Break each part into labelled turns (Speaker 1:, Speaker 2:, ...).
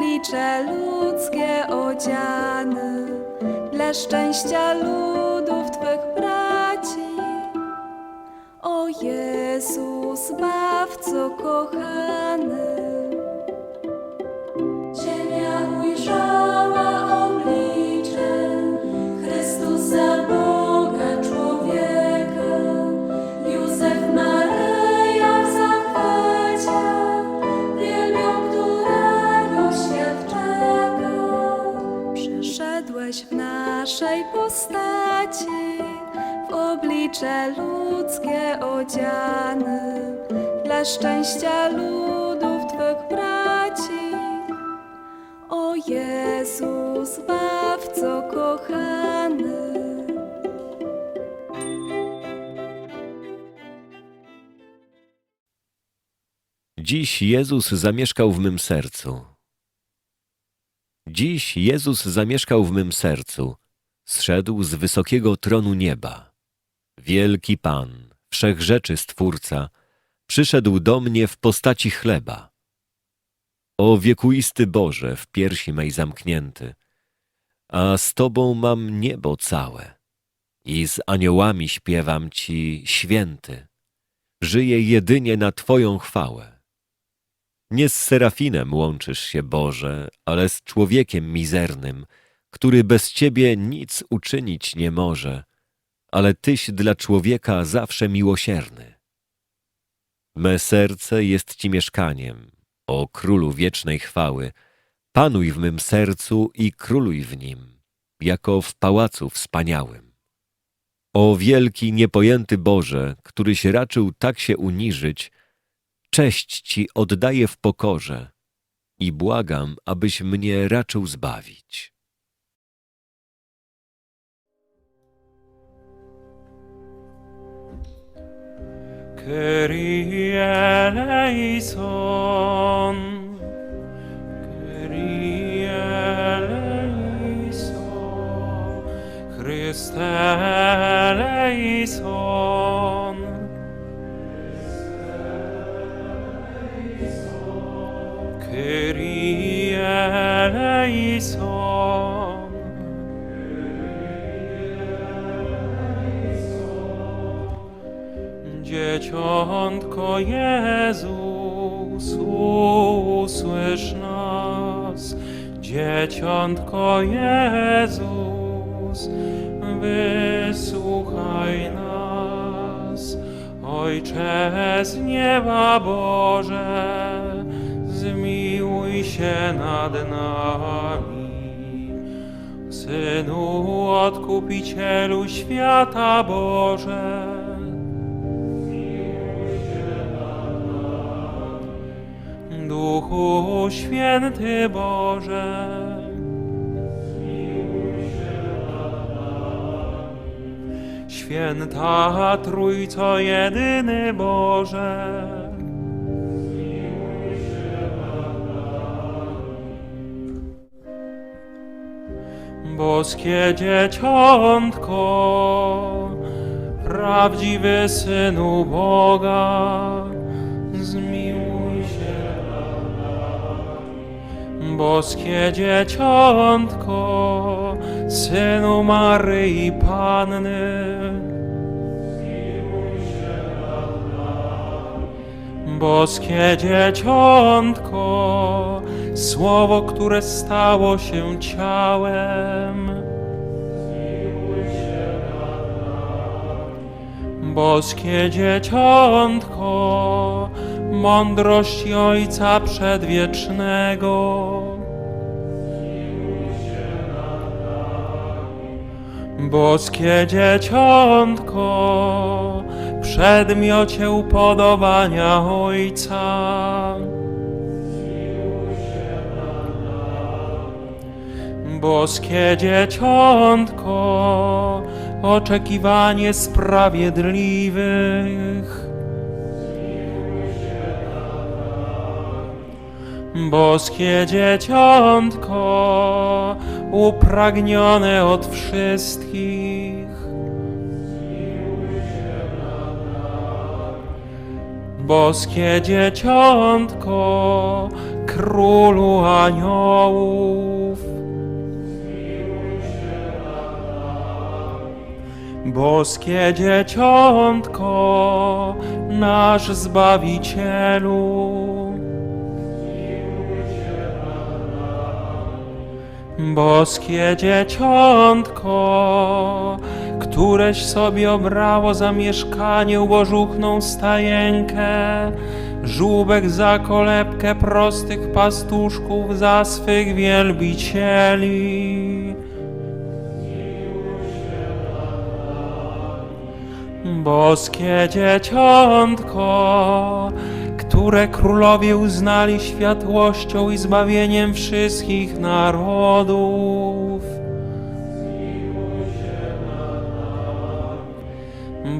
Speaker 1: oblicze ludzkie odziany, dla szczęścia ludów Twych braci. O Jezus, Zbawco kochany. Oblicze ludzkie odziany, dla szczęścia ludów Twych braci. O Jezus, Zbawco kochany.
Speaker 2: Dziś Jezus zamieszkał w mym sercu. Dziś Jezus zamieszkał w mym sercu. Zszedł z wysokiego tronu nieba. Wielki Pan, wszechrzeczy Stwórca, przyszedł do mnie w postaci chleba. O wiekuisty Boże, w piersi mej zamknięty, a z Tobą mam niebo całe i z aniołami śpiewam Ci święty. Żyję jedynie na Twoją chwałę. Nie z serafinem łączysz się, Boże, ale z człowiekiem mizernym, który bez Ciebie nic uczynić nie może, ale Tyś dla człowieka zawsze miłosierny. Me serce jest Ci mieszkaniem, o Królu wiecznej chwały. Panuj w mym sercu i króluj w nim, jako w pałacu wspaniałym. O wielki, niepojęty Boże, któryś raczył tak się uniżyć, cześć Ci oddaję w pokorze i błagam, abyś mnie raczył zbawić.
Speaker 3: Kyrie eleison. Zmiłuj się nad nami. Synu Odkupicielu świata Boże, Duchu Święty Boże, Święta Trójco Jedyny Boże, Boskie Dzieciątko, prawdziwy Synu Boga, zmiłuj się Boskie Dzieciątko, Synu Maryi Panny, Boskie Dzieciątko, Słowo, które stało się ciałem. Boskie Dzieciątko, mądrość Ojca Przedwiecznego. Boskie Dzieciątko, przedmiocie upodobania Ojca. Boskie Dzieciątko, oczekiwanie sprawiedliwych. Boskie Dzieciątko, upragnione od wszystkich. boskie dzieciątko, królu aniołów. Boskie dzieciątko, nasz Zbawicielu. Boskie dzieciątko, któreś sobie obrało za mieszkanie ubożuchną stajenkę, żółbek za kolebkę prostych pastuszków za swych wielbicieli. Boskie dzieciątko, które królowie uznali światłością i zbawieniem wszystkich narodów.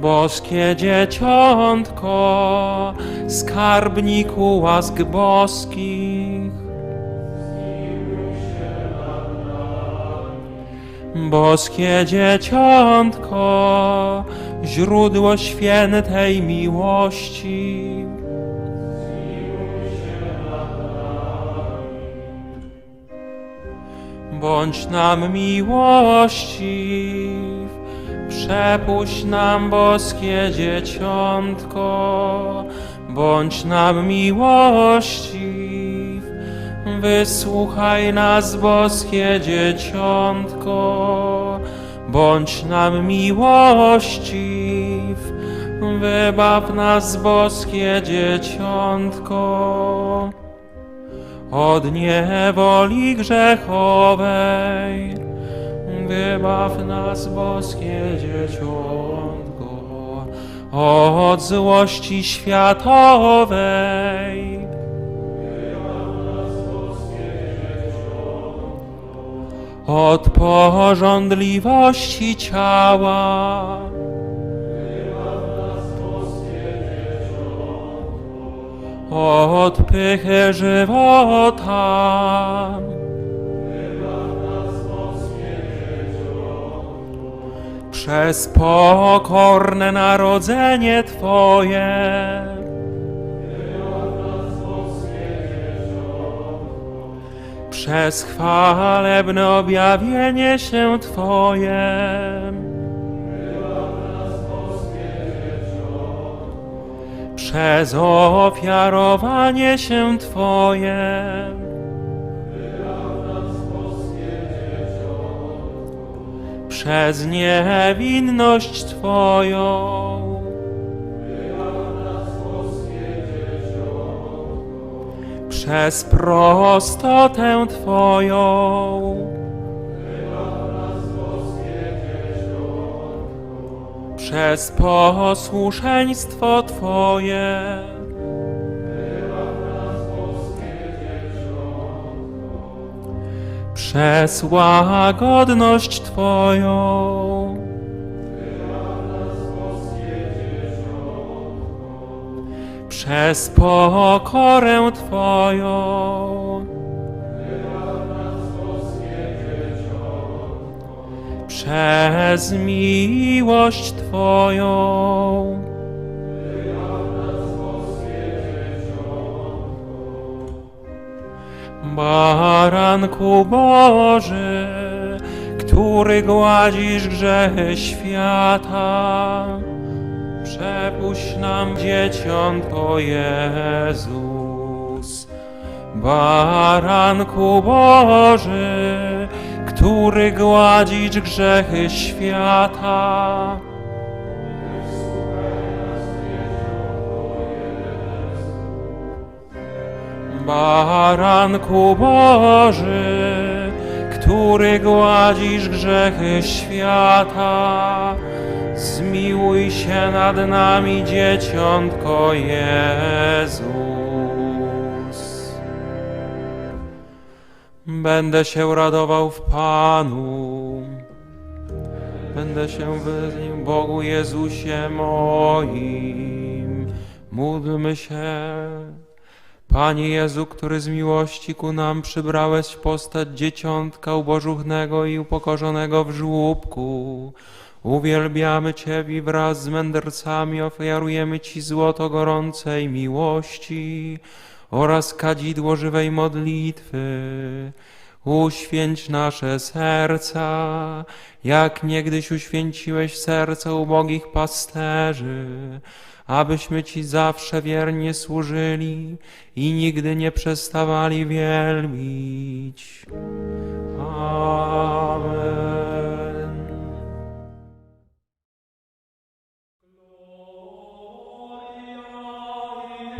Speaker 3: Boskie dzieciątko, skarbniku łask boskich. Boskie dzieciątko, źródło świętej miłości. Bądź nam miłościw, przepuść nam boskie dzieciątko, bądź nam miłościw, wysłuchaj nas boskie dzieciątko, bądź nam miłościw, wybaw nas boskie dzieciątko od niewoli grzechowej. Wybaw nas, boskie dzieciątko, od złości światowej. Od porządliwości ciała. od pychy żywota. Przez pokorne narodzenie Twoje. Przez chwalebne objawienie się Twoje. przez ofiarowanie się Twoje. Przez niewinność Twoją. Przez prostotę Twoją. przez posłuszeństwo Twoje. Przez łagodność Twoją. Przez pokorę Twoją. przez miłość Twoją. Baranku Boży, który gładzisz grzechy świata, przepuść nam dzieciątko Jezus. Baranku Boży, który gładzisz grzechy świata. Baranku Boży, który gładzisz grzechy świata, zmiłuj się nad nami, dzieciątko Jezus. Będę się radował w Panu. Będę się wyznił Bogu Jezusie moim. Módlmy się. Panie Jezu, który z miłości ku nam przybrałeś postać dzieciątka ubożuchnego i upokorzonego w żłóbku, uwielbiamy Ciebie wraz z mędrcami ofiarujemy Ci złoto gorącej miłości oraz kadzidło żywej modlitwy. Uświęć nasze serca, jak niegdyś uświęciłeś serca ubogich pasterzy, abyśmy Ci zawsze wiernie służyli i nigdy nie przestawali wielbić. Amen.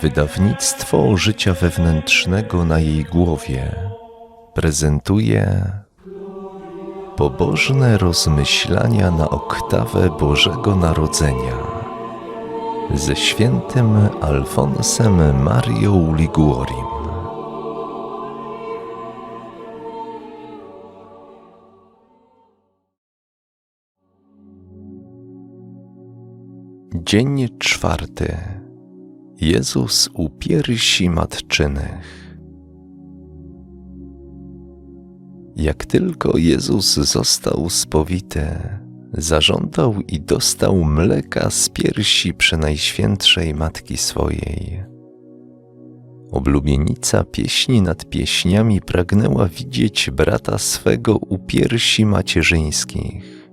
Speaker 4: Wydawnictwo życia wewnętrznego na jej głowie prezentuje pobożne rozmyślania na oktawę Bożego Narodzenia ze świętym Alfonsem Mario Liguorim. Dzień czwarty. Jezus u piersi matczynych. Jak tylko Jezus został spowity, zażądał i dostał mleka z piersi przenajświętszej Matki swojej. Oblubienica pieśni nad pieśniami pragnęła widzieć brata swego u piersi macierzyńskich.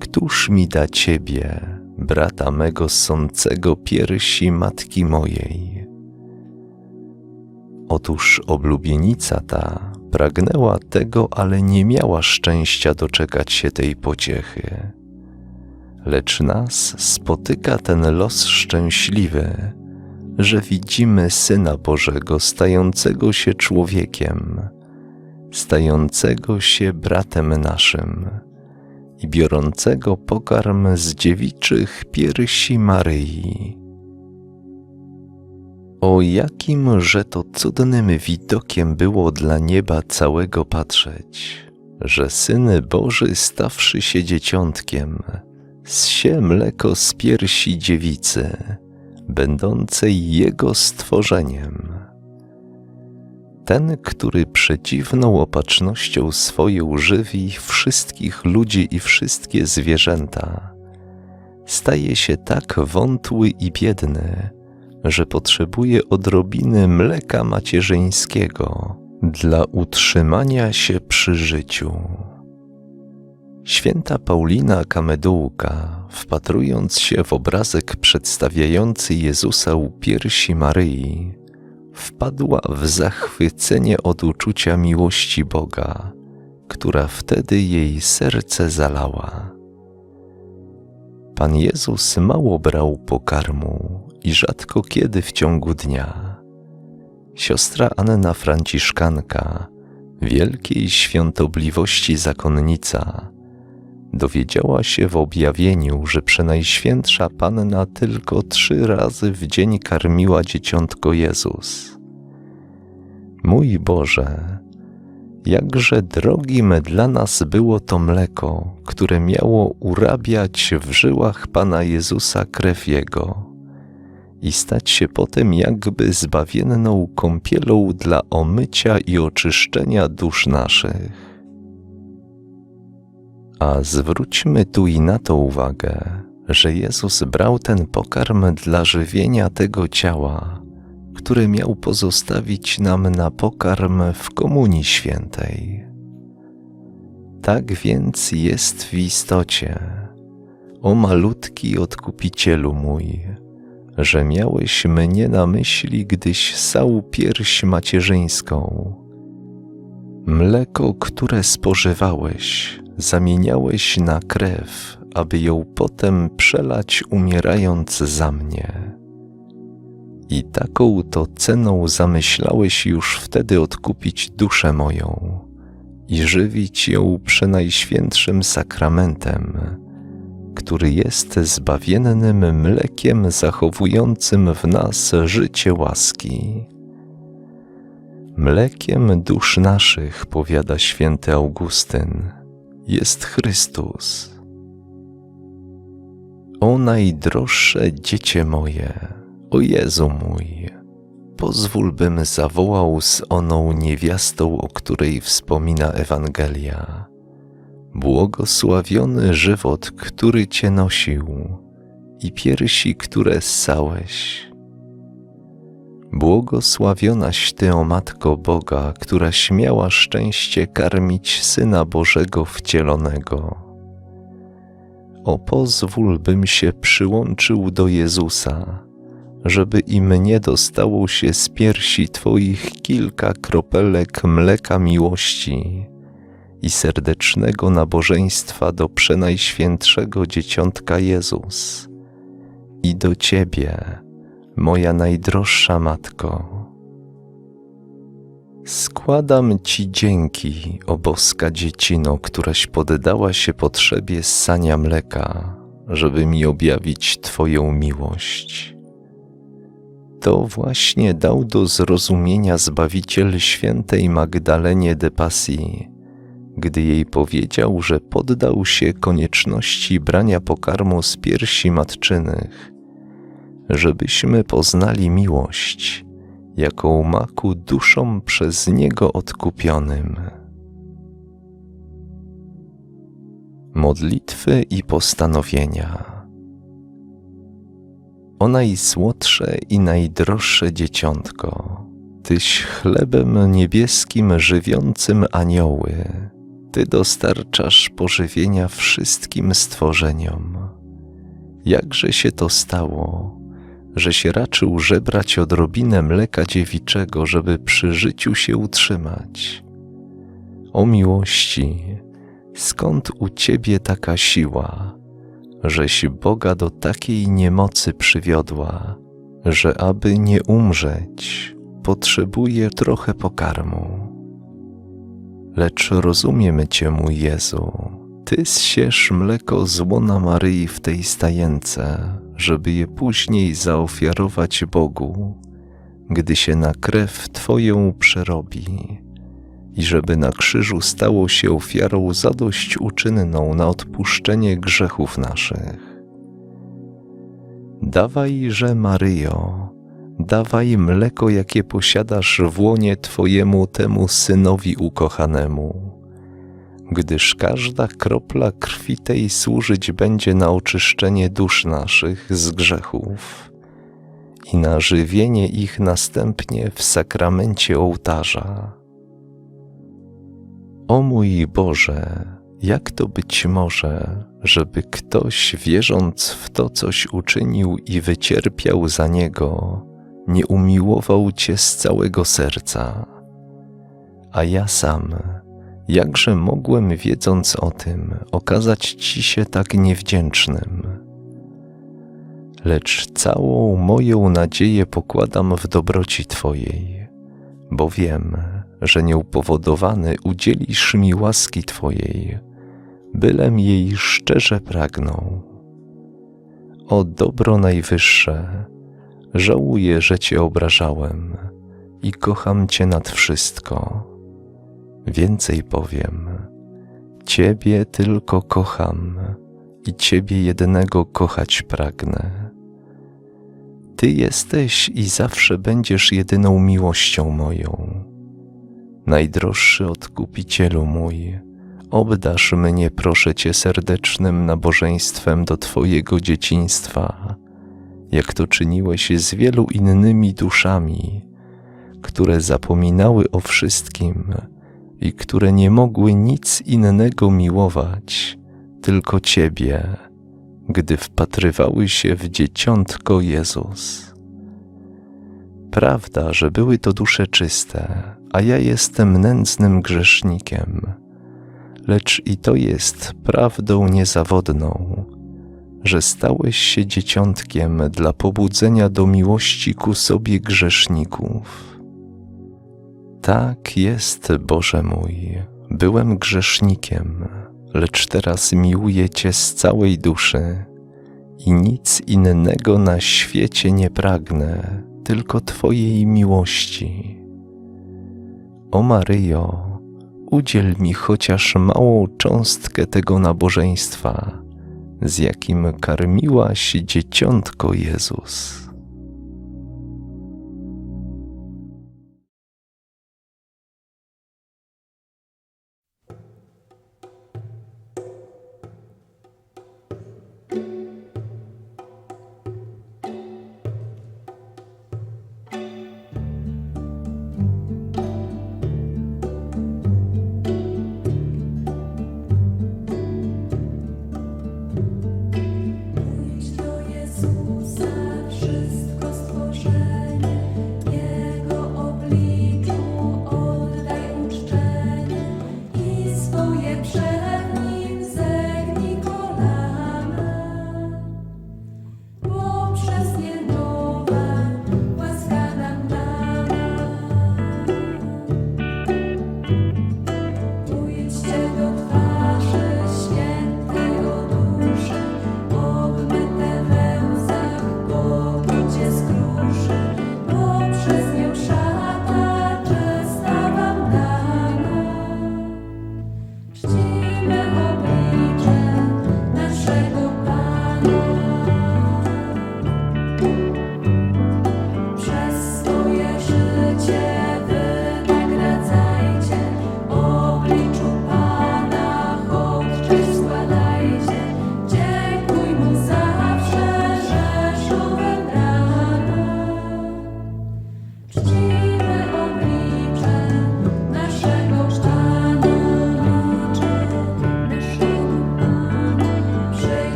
Speaker 4: Któż mi da Ciebie, brata mego sącego piersi matki mojej? Otóż oblubienica ta pragnęła tego, ale nie miała szczęścia doczekać się tej pociechy. Lecz nas spotyka ten los szczęśliwy, że widzimy Syna Bożego stającego się człowiekiem, stającego się bratem naszym i biorącego pokarm z dziewiczych piersi Maryi. O jakimże to cudnym widokiem było dla nieba całego patrzeć, że Syn Boży stawszy się dzieciątkiem, zsie mleko z piersi dziewicy, będącej Jego stworzeniem. Ten, który przeciwną opatrznością swoją żywi wszystkich ludzi i wszystkie zwierzęta, staje się tak wątły i biedny, że potrzebuje odrobiny mleka macierzyńskiego dla utrzymania się przy życiu. Święta Paulina Kamedułka, wpatrując się w obrazek przedstawiający Jezusa u piersi Maryi, wpadła w zachwycenie od uczucia miłości Boga, która wtedy jej serce zalała. Pan Jezus mało brał pokarmu i rzadko kiedy w ciągu dnia. Siostra Anna Franciszkanka, wielkiej świątobliwości zakonnica, dowiedziała się w objawieniu, że Przenajświętsza Panna tylko trzy razy w dzień karmiła dzieciątko Jezus. Mój Boże, jakże drogim dla nas było to mleko, które miało urabiać w żyłach Pana Jezusa krew Jego i stać się potem jakby zbawienną kąpielą dla omycia i oczyszczenia dusz naszych. A zwróćmy tu i na to uwagę, że Jezus brał ten pokarm dla żywienia tego ciała, które miał pozostawić nam na pokarm w Komunii Świętej. Tak więc jest w istocie, o malutki odkupicielu mój, że miałeś mnie na myśli, gdyś ssał pierś macierzyńską. Mleko, które spożywałeś, zamieniałeś na krew, aby ją potem przelać umierając za mnie. I taką to ceną zamyślałeś już wtedy odkupić duszę moją i żywić ją przenajświętszym sakramentem, który jest zbawiennym mlekiem zachowującym w nas życie łaski. Mlekiem dusz naszych, powiada święty Augustyn, jest Chrystus. O najdroższe dziecię moje, o Jezu mój, pozwól bym zawołał z oną niewiastą, o której wspomina Ewangelia. Błogosławiony żywot, który Cię nosił i piersi, które ssałeś. Błogosławionaś Ty, o Matko Boga, która śmiała szczęście karmić Syna Bożego wcielonego. O pozwól, bym się przyłączył do Jezusa, żeby i mnie dostało się z piersi Twoich kilka kropelek mleka miłości i serdecznego nabożeństwa do Przenajświętszego Dzieciątka Jezus i do Ciebie, moja najdroższa Matko. Składam Ci dzięki, o boska dziecino, któraś poddała się potrzebie ssania mleka, żeby mi objawić Twoją miłość. To właśnie dał do zrozumienia Zbawiciel świętej Magdalenie de Passy, gdy jej powiedział, że poddał się konieczności brania pokarmu z piersi matczynych, żebyśmy poznali miłość, jaką ma ku duszom przez Niego odkupionym. Modlitwy i postanowienia. O najsłodsze i najdroższe dzieciątko, Tyś chlebem niebieskim żywiącym anioły, Ty dostarczasz pożywienia wszystkim stworzeniom. Jakże się to stało, że się raczył żebrać odrobinę mleka dziewiczego, żeby przy życiu się utrzymać? O miłości, skąd u Ciebie taka siła, żeś Boga do takiej niemocy przywiodła, że aby nie umrzeć, potrzebuje trochę pokarmu. Lecz rozumiem Cię, mój Jezu, Ty zsiesz mleko z łona Maryi w tej stajence, żeby je później zaofiarować Bogu, gdy się na krew Twoją przerobi i żeby na krzyżu stało się ofiarą zadośćuczynną na odpuszczenie grzechów naszych. Dawajże, Maryjo, dawaj mleko, jakie posiadasz w łonie Twojemu temu synowi ukochanemu, gdyż każda kropla krwi tej służyć będzie na oczyszczenie dusz naszych z grzechów i na żywienie ich następnie w sakramencie ołtarza. O mój Boże, jak to być może, żeby ktoś, wierząc w to, coś uczynił i wycierpiał za niego, nie umiłował Cię z całego serca? A ja sam, jakże mogłem, wiedząc o tym, okazać Ci się tak niewdzięcznym? Lecz całą moją nadzieję pokładam w dobroci Twojej, bo wiem, że nieupowodowany udzielisz mi łaski Twojej, bylem jej szczerze pragnął. O dobro najwyższe, żałuję, że Cię obrażałem i kocham Cię nad wszystko. Więcej powiem, Ciebie tylko kocham i Ciebie jednego kochać pragnę. Ty jesteś i zawsze będziesz jedyną miłością moją. Najdroższy odkupicielu mój, obdasz mnie, proszę Cię, serdecznym nabożeństwem do Twojego dzieciństwa, jak to czyniłeś z wielu innymi duszami, które zapominały o wszystkim i które nie mogły nic innego miłować, tylko Ciebie, gdy wpatrywały się w dzieciątko Jezus. Prawda, że były to dusze czyste, a ja jestem nędznym grzesznikiem. Lecz i to jest prawdą niezawodną, że stałeś się dzieciątkiem dla pobudzenia do miłości ku sobie grzeszników. Tak jest, Boże mój, byłem grzesznikiem, lecz teraz miłuję Cię z całej duszy i nic innego na świecie nie pragnę, tylko Twojej miłości. O Maryjo, udziel mi chociaż małą cząstkę tego nabożeństwa, z jakim karmiłaś dzieciątko Jezus.